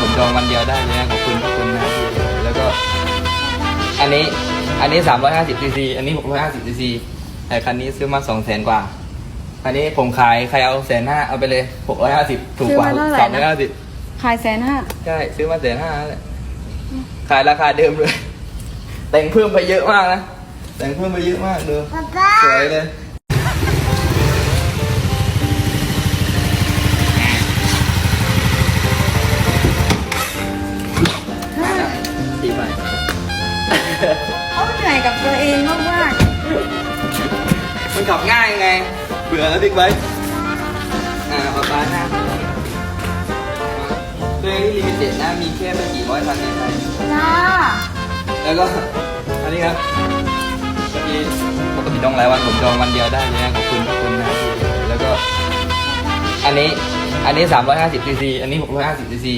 วันผมจองวันเดียวได้เลยนะขอบคุณขอบคุณนะพี่แล้วก็ อันนี้อันนี้ 350ซีซีอันนี้ 650ซีซีแต่คันนี้ซื้อมา2แสนกว่า อันนี้ผมขายใครเอาแสนห้าเอาไปเลย 650 ถูกกว่าซื้อมาเท่าไหร่สามนะร้อยห้าสิบขายแสนห้าใช่ซื้อมาแสนห้าเลยขายราคาเดิมเลย แต่งเพิ่มไปเยอะมากนะแต่งเพิ่มไปเยอะมากดูสวยเลย เขาเหนื่อยกับตัวเองมากมากมันขับง่ายไง เบื่อแล้วบิ๊กไบค์อ่าเอาปลาหน้าตัวนี้ลิมิเต็ดนะมีแค่ไม่กี่ร้อยคันในไทยๆจ้าแล้วก็ อันนี้ครับเมื่อกี้ปกติจองหลายวันผมจองวันเดียวได้เลยนะขอบคุณขอบคุณนะพี่แล้วก็ อันนี้ อันนี้ 350ซีซี อันนี้ 650ซีซี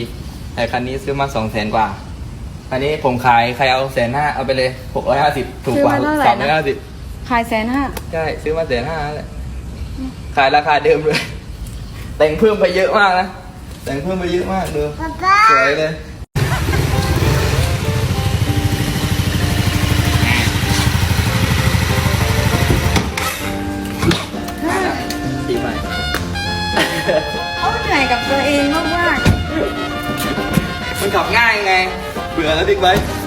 แต่คันนี้ซื้อมา2แสนกว่า อันนี้ผมขายใครเอาแสนห้าเอาไปเลย650ถูกกว่าซื้อมาเท่าไหร่นะ350ขายแสนห้าใช่ซื้อมาแสนห้าแหละขายราคาเดิมเลย แต่งเพิ่มไปเยอะมากนะ แต่งเพิ่มไปเยอะมากดูสวยเลยสีใหม่เขาเหนื่อยกับตัวเองมากมากมันขับง่ายไงเบื่อแล้วบิ๊กไบค์